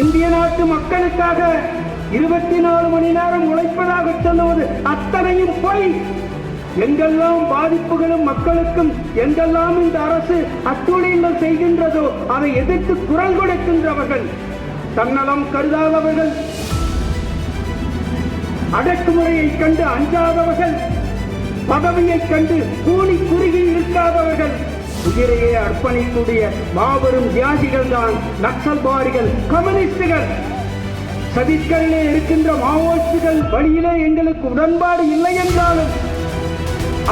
இந்திய நாட்டு மக்களுக்காக இருபத்தி நாலு மணி நேரம் உழைப்பதாக சொல்லுவது அத்தனையும் போய். எங்கெல்லாம் பாதிப்புகளும் மக்களுக்கும் எங்கெல்லாம் இந்த அரசு அட்டூழியங்கள் செய்கின்றதோ அதை எதிர்த்து குரல் கொடுக்கின்றவர்கள். தன்னலம் கருதாதவர்கள். அடக்குமுறையை கண்டு அஞ்சாதவர்கள். பதவியை கண்டு கூலி குறுகி இருக்காதவர்கள் உயிரையே அர்ப்பணிக்கூடிய மாபெரும் தியாகிகள் தான் நக்சல்வாதிகள் கம்யூனிஸ்டுகள். சதிக்கரிலே இருக்கின்ற மாவோயிஸ்டுகள் வழியிலே எங்களுக்கு உடன்பாடு இல்லை என்றாலும்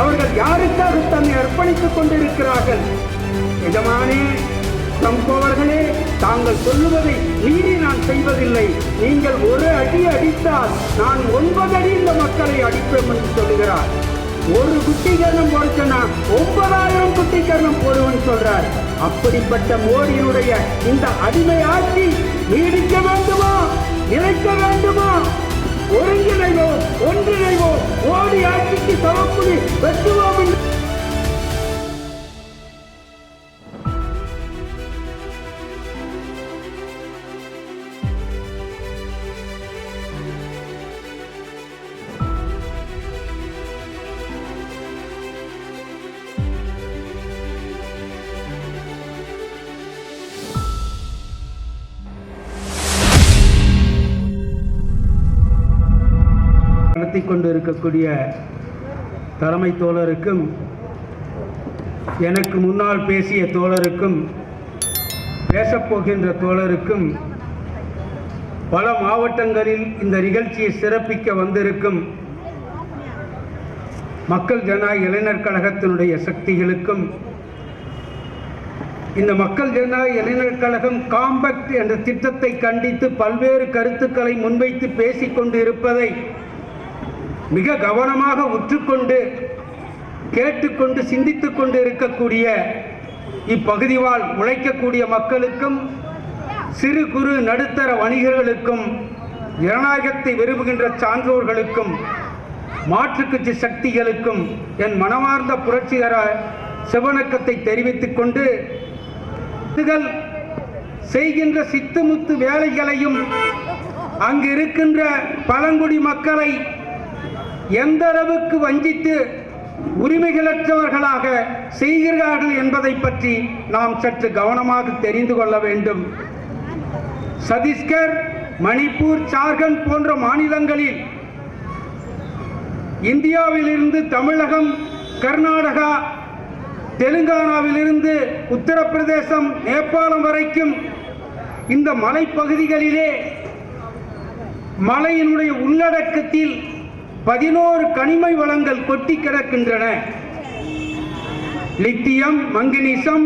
அவர்கள் யாருக்காக தன்னை அர்ப்பணித்துக் கொண்டிருக்கிறார்கள்? எஜமானே சம்பவர்களே தாங்கள் சொல்லுவதை மீறி நான் செய்வதில்லை. நீங்கள் ஒரு அடி அடித்தால் நான் ஒன்பது அடி இந்த மக்களை அடிப்பேன் என்று சொல்லுகிறார். ஒரு குட்டிகரணம் கொடுத்தனா ஒன்பதாயிரம் குட்டிகரணம் போடுவன் சொல்றார். அப்படிப்பட்ட மோடியினுடைய இந்த அடிமை ஆட்சி நீடிக்க வேண்டுமா? நிலைக்க வேண்டுமா? ஒருங்கிணைவோம் ஒன்றிணைவோம். மோடி ஆட்சிக்கு சமக்குடி வெட்டுவோம் என்று கொண்டு இருக்கக்கூடிய தலைமை தோழருக்கும் எனக்கு முன்னால் பேசிய தோழருக்கும் பேசப்போகின்ற தோழருக்கும் பல மாவட்டங்களில் இந்த நிகழ்ச்சியை சிறப்பிக்க வந்திருக்கும் மக்கள் ஜனநாயக இளைஞர் கழகத்தினுடைய சக்திகளுக்கும் இந்த மக்கள் ஜனநாயக இளைஞர் கழகம் காம்பக்ட் என்ற திட்டத்தை கண்டித்து பல்வேறு கருத்துக்களை முன்வைத்து பேசிக் கொண்டு இருப்பதை மிக கவனமாக உற்றுக்கொண்டு கேட்டுக்கொண்டு சிந்தித்து கொண்டு இருக்கக்கூடிய இப்பகுதி வாழ் உழைக்கக்கூடிய மக்களுக்கும் சிறு குறு நடுத்தர வணிகர்களுக்கும் ஜனநாயகத்தை விரும்புகின்ற சான்றோர்களுக்கும் மாற்றுக்கட்சி சக்திகளுக்கும் என் மனமார்ந்த புரட்சிகர சிவணக்கத்தை தெரிவித்துக் கொண்டு செய்கின்ற சித்துமுத்து வேலைகளையும் அங்கு இருக்கின்ற பழங்குடி மக்களை எந்த அளவுக்கு வஞ்சித்து உரிமைகளற்றவர்களாக செய்கிறார்கள் என்பதை பற்றி நாம் சற்று கவனமாக தெரிந்து கொள்ள வேண்டும். சத்தீஸ்கர் மணிப்பூர் ஜார்க்கண்ட் போன்ற மாநிலங்களில் இந்தியாவிலிருந்து தமிழகம் கர்நாடகா தெலுங்கானாவிலிருந்து உத்தரப்பிரதேசம் நேபாளம் வரைக்கும் இந்த மலைப்பகுதிகளிலே மலையினுடைய உள்ளடக்கத்தில் பதினோரு கனிமை வளங்கள் கொட்டி கிடக்கின்றன. லித்தியம் மங்கனீசம்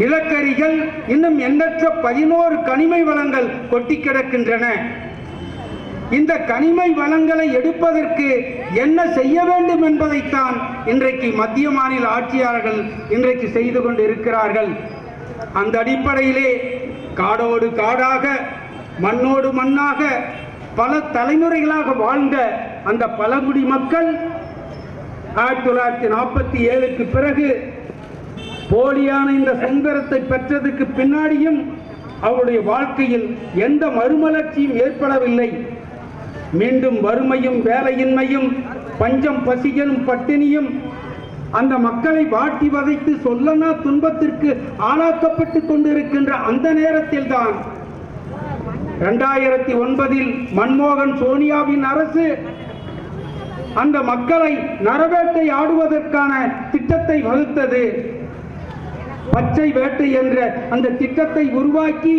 நிலக்கரிகள் இன்னும் எண்ணற்ற பதினோரு கனிமை வளங்கள் கொட்டி கிடக்கின்றன. இந்த கனிமை வளங்களை எடுப்பதற்கு என்ன செய்ய வேண்டும் என்பதைத்தான் இன்றைக்கு மத்திய மாநில ஆட்சியாளர்கள் இன்றைக்கு செய்து கொண்டு இருக்கிறார்கள் அந்த அடிப்படையிலே காடோடு காடாக மண்ணோடு மண்ணாக பல தலைமுறைகளாக வாழ்ந்த அந்த பழங்குடி மக்கள் ஆயிரத்தி தொள்ளாயிரத்தி நாற்பத்தி ஏழுக்கு பிறகு போலியான இந்த சுதந்திரத்தை பெற்றதுக்கு பின்னாடியும் அவருடைய வாழ்க்கையில் எந்த மறுமலர்ச்சியும் ஏற்படவில்லை. மீண்டும் வறுமையும் வேலையின்மையும் பஞ்சம் பசியனும் பட்டினியும் அந்த மக்களை வாட்டி வதைத்து சொல்லனா துன்பத்திற்கு ஆளாக்கப்பட்டு கொண்டிருக்கின்ற அந்த நேரத்தில் தான் இரண்டாயிரத்தி ஒன்பதில் மன்மோகன் சோனியாவின் அரசு அந்த மக்களை நரவேட்டை ஆடுவதற்கான திட்டத்தை வகுத்தது. பச்சை வேட்டை என்ற அந்த திட்டத்தை உருவாக்கி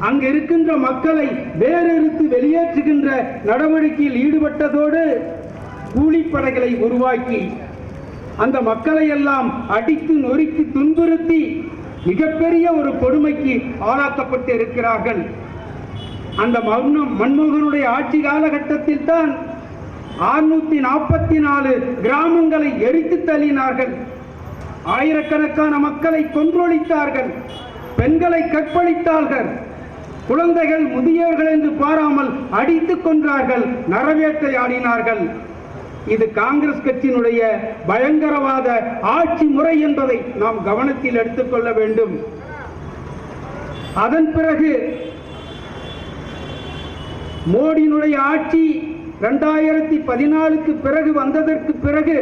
அங்கு இருக்கின்ற மக்களை வேறெடுத்து வெளியேற்றுகின்ற நடவடிக்கையில் ஈடுபட்டதோடு கூலிப்படைகளை உருவாக்கி அந்த மக்களை எல்லாம் அடித்து நொறுக்கி துன்புறுத்தி மிகப்பெரிய ஒரு கொடுமைக்கு ஆளாக்கப்பட்டு இருக்கிறார்கள் அந்த மன்மோகனுடைய ஆட்சி காலகட்டத்தில் தான் ஆறுநூத்தி நாற்பத்தி நாலு கிராமங்களை எரித்து தள்ளினார்கள். ஆயிரக்கணக்கான மக்களை கொன்றொழித்தார்கள். பெண்களை கற்பழித்தார்கள். குழந்தைகள் முதியோர்கள் என்று பாராமல் அடித்துக் கொன்றார்கள். நரவேட்டை ஆடினார்கள் இது காங்கிரஸ் கட்சியினுடைய பயங்கரவாத ஆட்சி முறை என்பதை நாம் கவனத்தில் எடுத்துக்கொள்ள வேண்டும். அதன் பிறகு மோடியினுடைய ஆட்சி ரெண்டாயிரத்தி பதினாலுக்கு பிறகு வந்ததற்கு பிறகு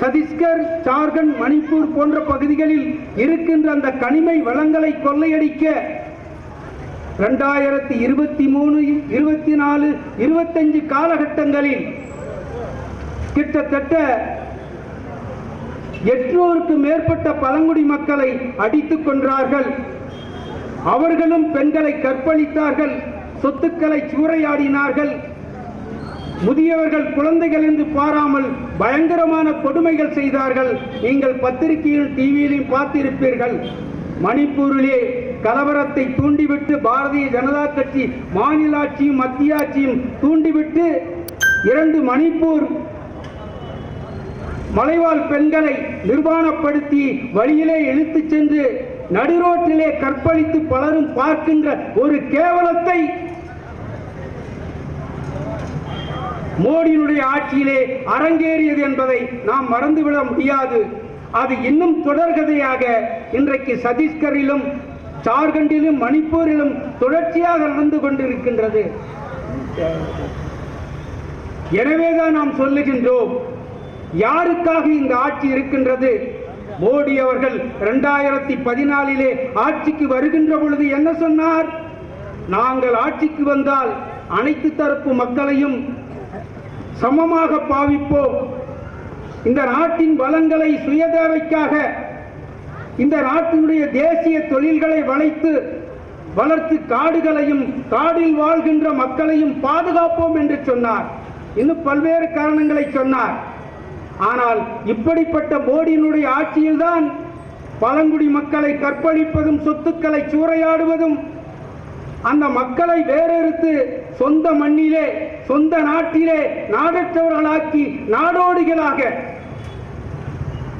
சத்தீஸ்கர் ஜார்க்கண்ட் மணிப்பூர் போன்ற பகுதிகளில் இருக்கின்ற அந்த கனிமை வளங்களை கொள்ளையடிக்க ரெண்டாயிரத்தி இருபத்தி மூணு இருபத்தி நாலு இருபத்தஞ்சு காலகட்டங்களில் கிட்டத்தட்ட எட்நூறுக்கு மேற்பட்ட பழங்குடி மக்களை அடித்துக் கொன்றார்கள். அவர்களும் பெண்களை கற்பழித்தார்கள். சொத்துக்களை சூறையாடினார்கள். முதியவர்கள் குழந்தைகள் என்று பாராமல் பயங்கரமான கொடுமைகள் செய்தார்கள். நீங்கள் பத்திரிகையில் டிவியிலும் பார்த்திருப்பீர்கள். மணிப்பூரிலே கலவரத்தை தூண்டிவிட்டு பாரதிய ஜனதா கட்சி மாநில ஆட்சியும் மத்திய ஆட்சியும் தூண்டிவிட்டு இரண்டு மணிப்பூர் மலைவாழ் பெண்களை நிர்வாணப்படுத்தி வழியிலே இழுத்துச் சென்று நடுரோட்டிலே கற்பழித்து பலரும் பார்க்கின்ற ஒரு கேவலத்தை மோடியினுடைய ஆட்சியிலே அரங்கேறியது என்பதை நாம் மறந்துவிட முடியாது. அது இன்னும் தொடர்கதையாக இன்றைக்கு சத்தீஸ்கரிலும் ஜார்க்கண்டிலும் மணிப்பூரிலும் தொடர்ச்சியாக நடந்து கொண்டிருக்கின்றது. எனவேதான் நாம் சொல்லுகின்றோம் யாருக்காக இந்த ஆட்சி இருக்கின்றது? மோடி அவர்கள் இரண்டாயிரத்தி பதினாலிலே ஆட்சிக்கு வருகின்ற பொழுது என்ன சொன்னார்? நாங்கள் ஆட்சிக்கு வந்தால் அனைத்து தரப்பு மக்களையும் சமமாக பாவிப்போம். இந்த நாட்டின் வளங்களை சுயதேவைக்காக இந்த நாட்டினுடைய தேசிய தொழில்களை வளைத்து வளர்த்து காடுகளையும் காடில் வாழ்கின்ற மக்களையும் பாதுகாப்போம் என்று சொன்னார். இன்னும் பல்வேறு காரணங்களை சொன்னார். ஆனால் இப்படிப்பட்ட மோடியினுடைய ஆட்சியில்தான் பழங்குடி மக்களை கற்பழிப்பதும் சொத்துக்களை சூறையாடுவதும் அந்த மக்களை வேறெடுத்து சொந்த மண்ணிலே சொந்த நாட்டிலே நாடற்றவர்களாக்கி நாடோடிகளாக.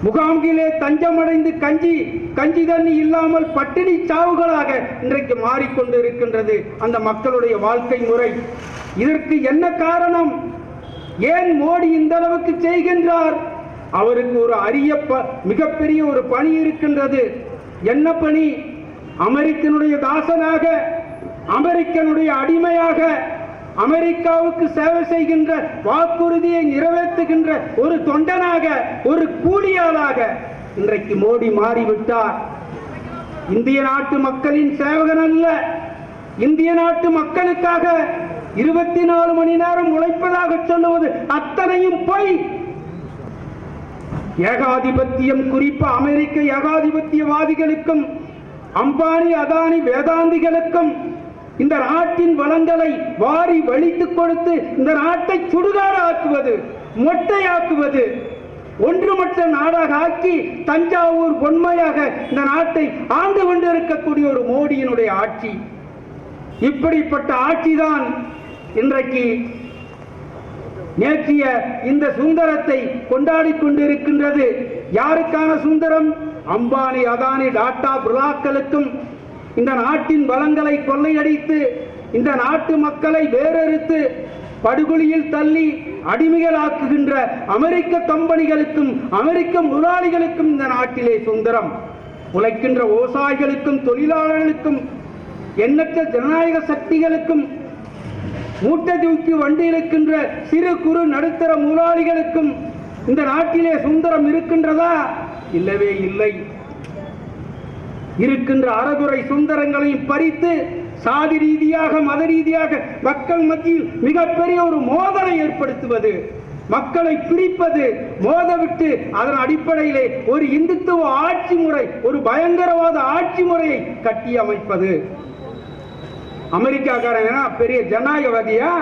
முகாம்கிலே தஞ்சமடைந்து கஞ்சி கஞ்சி தண்ணி இல்லாமல் பட்டினி சாவுகளாக இன்றைக்கு மாறிக்கொண்டு இருக்கின்றது அந்த மக்களுடைய வாழ்க்கை முறை. இதற்கு என்ன காரணம்? ஏன் மோடி இந்த அளவுக்கு செய்கின்றார்? அவருக்கு ஒரு அரிய ப- மிகப்பெரிய ஒரு பணி இருக்கின்றது. என்ன பணி? அமெரிக்கனுடைய தாசனாக அமெரிக்கனுடைய அடிமையாக அமெரிக்காவுக்கு சேவை செய்கின்ற வாக்குறுதியை நிறைவேற்றுகின்ற ஒரு தொண்டனாக ஒரு கூலியாளாக இன்றைக்கு மோடி மாறிவிட்டார். இந்திய நாட்டு மக்களின் சேவகன் அல்ல. இந்திய நாட்டு மக்களுக்காக இருபத்தி நாலு மணி நேரம் உழைப்பதாக சொல்லுவது அத்தனையும் பொய். ஏகாதிபத்தியம் குறிப்பா அமெரிக்க ஏகாதிபத்தியவாதிகளுக்கும் அம்பானி அதானி வேதாந்திகளுக்கும் இந்த நாட்டின் வளங்களை வாரி வலித்துக் கொடுத்து இந்த நாட்டை சுடுகாடு ஆக்குவது மொட்டையாக்குவது ஒன்றுமற்ற நாடாக ஆக்கி தஞ்சாவூர் பொன்மையாக இந்த நாட்டை ஆண்டு கொண்டிருக்கக்கூடிய ஒரு மோடியினுடைய ஆட்சி. இப்படிப்பட்ட ஆட்சிதான் இன்றைக்கு நேற்றிய இந்த சுந்தரத்தை கொண்டாடி கொண்டிருக்கின்றது. யாருக்கான சுந்தரம்? அம்பானி அதானி டாட்டா பிர்லாக்களுக்கும் இந்த நாட்டின் வளங்களை கொள்ளையடித்து இந்த நாட்டு மக்களை வேறறுத்து படுகொலியில் தள்ளி அடிமைகளாக்குகின்ற அமெரிக்க கம்பெனிகளுக்கும் அமெரிக்க முதலாளிகளுக்கும் இந்த நாட்டிலே சுந்தரம் உழைக்கின்ற விவசாயிகளுக்கும் தொழிலாளர்களுக்கும் எண்ணற்ற ஜனநாயக சக்திகளுக்கும் மூட்டை தூக்கி வண்டி இருக்கின்ற சிறு குறு நடுத்தர முதலாளிகளுக்கும் இந்த நாட்டிலே சுந்தரம் இருக்கின்றதா? இல்லவே இல்லை. இருக்கின்ற அறகுறை சுந்தரங்களையும் பறித்து சாதி ரீதியாக மத ரீதியாக மக்கள் மத்தியில் மிகப்பெரிய ஒரு மோதலை ஏற்படுத்துவது மக்களை பிரிப்பது மோதவிட்டு அதன் அடிப்படையிலே ஒரு இந்துத்துவ ஆட்சி முறை ஒரு பயங்கரவாத ஆட்சி முறையை கட்டி அமைப்பது. அமெரிக்காக்காரன் பெரிய ஜனநாயகவாதியா?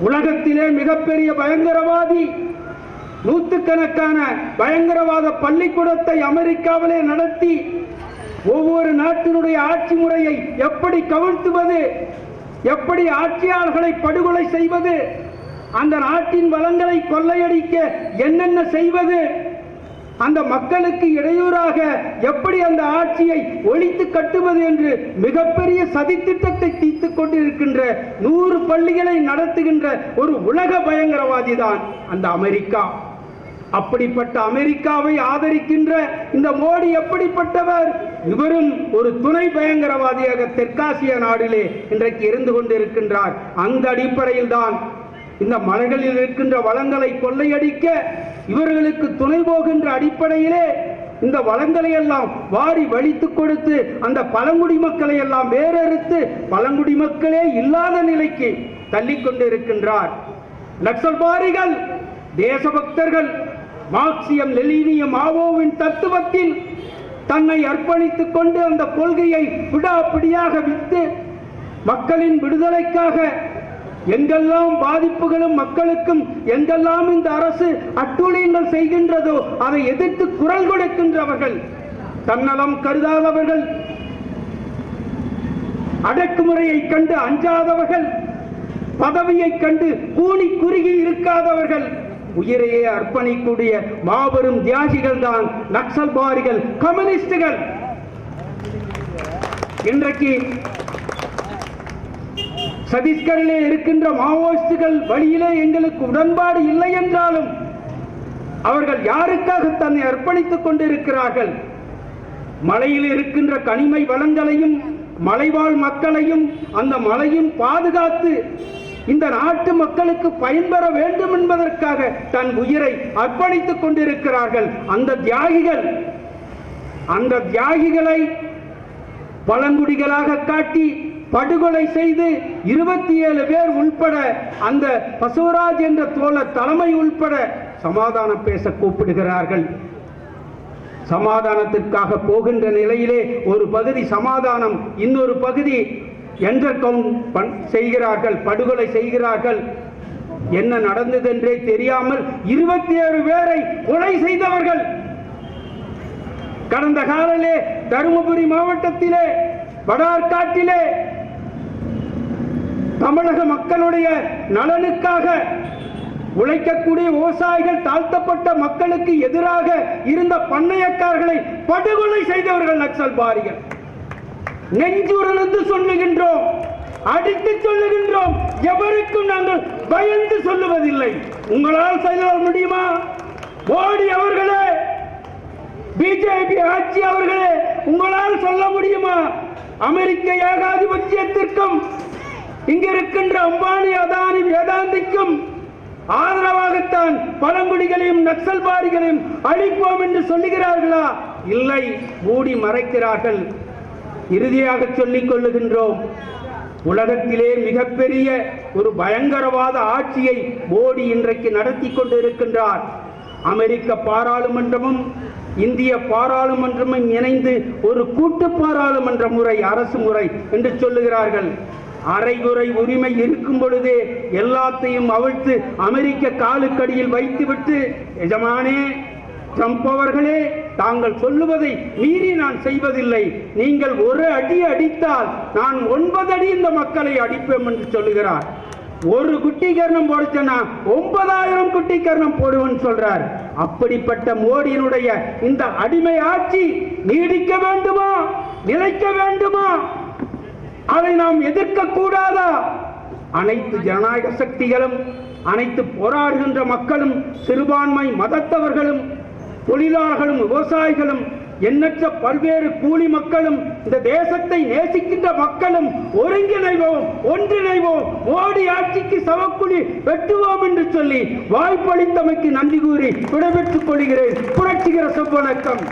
உலகத்திலே மிகப்பெரிய பயங்கரவாதி. நூற்றுக்கணக்கான பயங்கரவாத பள்ளிக்கூடத்தை அமெரிக்காவிலே நடத்தி ஒவ்வொரு நாட்டினுடைய ஆட்சி முறையை எப்படி கவிழ்த்துவது எப்படி ஆட்சியாளர்களை படுகொலை செய்வது அந்த நாட்டின் வளங்களை கொள்ளையடிக்க என்னென்ன செய்வது அந்த மக்களுக்கு இடையூறாக எப்படி அந்த ஆட்சியை ஒழித்து கட்டுவது என்று மிகப்பெரிய சதித்திட்டத்தை தீர்த்துக் கொண்டிருக்கின்ற நூறு பள்ளிகளை நடத்துகின்ற ஒரு உலக பயங்கரவாதி தான் அந்த அமெரிக்கா. அப்படிப்பட்ட அமெரிக்காவை ஆதரிக்கின்ற இந்த மோடி எப்படிப்பட்டவர்? இவரும் ஒரு துணை பயங்கரவாதியாக தெற்காசிய நாடிலே இன்றைக்கு இருந்து கொண்டிருக்கின்றார். அந்த அடிப்படையில் தான் இந்த மலைகளில் இருக்கின்ற வளங்களை கொள்ளையடிக்க இவர்களுக்கு துணை போகின்ற அடிப்படையிலே இந்த வளங்களை எல்லாம் வாரி வலித்து கொடுத்து அந்த பழங்குடி மக்களை எல்லாம் வேறறுத்து பழங்குடி மக்களே இல்லாத நிலைக்கு தள்ளிக்கொண்டு இருக்கின்றார் நக்சல்பாரிகள் தேசபக்தர்கள் மார்க்சியம் லெலினிய மாவோவின் தத்துவத்தில் தன்னை அர்ப்பணித்துக் கொண்டு அந்த கொள்கையை விடாப்பிடியாக விட்டு மக்களின் விடுதலைக்காக எங்கெல்லாம் பாதிப்புகளும் மக்களுக்கும் எங்கெல்லாம் இந்த அரசு அட்டூழியங்கள் செய்கின்றதோ அதை எதிர்த்து குரல் கொடுக்கின்றவர்கள் தன்னலம் கருதாதவர்கள் அடக்குமுறையை கண்டு அஞ்சாதவர்கள் பதவியை கண்டு கூனி குறுகி இருக்காதவர்கள் உயிரையே அர்ப்பணிக்கூடிய மாபெரும் தியாகிகள் தான் நக்சல்பாரிகள் கம்யூனிஸ்டுகள். இன்றைக்கு சத்தீஸ்கரிலே இருக்கின்ற மாவோயிஸ்டுகள் வழியிலே எங்களுக்கு உடன்பாடு இல்லை என்றாலும் அவர்கள் யாருக்காக தன்னை அர்ப்பணித்துக் கொண்டிருக்கிறார்கள்? மலையில் இருக்கின்ற கனிமை வளங்களையும் மலைவாழ் மக்களையும் அந்த மலையும் பாதுகாத்து இந்த நாட்டு மக்களுக்கு பயன்பெற வேண்டும் என்பதற்காக தன் உயிரை அர்ப்பணித்துக் கொண்டிருக்கிறார்கள். அந்த தியாகிகள் அந்த தியாகிகளை பழங்குடிகளாக காட்டி படுகொலை செய்து இருபத்தி ஏழு பேர் உள்பட அந்த பசுவராஜ் என்ற தோழர் தலைமை உள்பட சமாதானம் பேச கூப்பிடுகிறார்கள். சமாதானத்திற்காக போகின்ற நிலையிலே ஒரு பகுதி சமாதானம் இன்னொரு பகுதி என்ற கவுண்ட் செய்கிறார்கள் படுகொலை செய்கிறார்கள். என்ன நடந்தது என்றே தெரியாமல் இருபத்தி ஏழு பேரை கொலை செய்தவர்கள். கடந்த காலிலே தருமபுரி மாவட்டத்திலே வடார்காட்டிலே தமிழக மக்களுடைய நலனுக்காக உழைக்கக்கூடிய விவசாயிகள் தாழ்த்தப்பட்ட மக்களுக்கு எதிராக இருந்த பண்ணையக்காரர்களை படுகொலை செய்தவர்கள் நக்சல் பாரிகள். நெஞ்சுரந்து சொல்லுகின்றோம் அடித்து சொல்லுகின்றோம். எவருக்கும் நாங்கள் பயந்து சொல்லுவதில்லை. உங்களால் செய்ய முடியுமா? மோடி அவர்களே பிஜேபி ஆட்சி அவர்களே உங்களால் சொல்ல முடியுமா? அமெரிக்க ஏகாதிபத்தியத்திற்கும் இங்கிருக்கின்ற அம்பானி அதானி வேதாந்திக்கும் ஆதரவாகத்தான் பழங்குடிகளையும் நக்சல்வாரிகளையும் அழிப்போம் என்று சொல்லுகிறார்களா? இல்லை மூடி மறைக்கிறார்கள். இறுதியாக சொல்லிக் கொள்ளுகின்றோம். உலகத்திலே மிகப்பெரிய ஒரு பயங்கரவாத ஆட்சியை மோடி இன்றைக்கு நடத்தி கொண்டிருக்கின்றார். அமெரிக்க பாராளுமன்றமும் இந்திய பாராளுமன்றமும் இணைந்து ஒரு கூட்டு பாராளுமன்ற முறை அரசு முறை என்று சொல்லுகிறார்கள். அரைகுறை உரிமை இருக்கும் பொழுதே எல்லாத்தையும் அவிழ்த்து அமெரிக்க காலுக்கடியில் வைத்துவிட்டு எஜமானே ட்ரம்ப் அவர்களே தாங்கள் சொல்லுவதை மீறி நான் செய்வதில்லை. நீங்கள் ஒரு அடி அடித்தால் நான் ஒன்பது அடி இந்த மக்களை அடிப்பேன் என்று சொல்லுகிறார். ஒரு குட்டி கர்ணம் போடுச்சேன்னா ஒன்பதாயிரம் குட்டி கர்ணம் போடுவேன்னு சொல்றார். அப்படிப்பட்ட மோடியினுடைய இந்த அடிமை ஆட்சி நீடிக்க வேண்டுமா? நிலைக்க வேண்டுமா? அதை நாம் எதிர்க்க கூடாதா? அனைத்து ஜனநாயக சக்திகளும் அனைத்து போராடுகின்ற மக்களும் சிறுபான்மை மதத்தவர்களும் தொழிலாளர்களும் விவசாயிகளும் எண்ணற்ற பல்வேறு கூலி மக்களும் இந்த தேசத்தை நேசிக்கின்ற மக்களும் ஒருங்கிணைவோம் ஒன்றிணைவோம். மோடி ஆட்சிக்கு சவக்குழி வெட்டுவோம் என்று சொல்லி வாய்ப்பளித்தமைக்கு நன்றி கூறி விடைபெற்றுக் கொள்கிறேன். புரட்சிகர செவ்வணக்கம்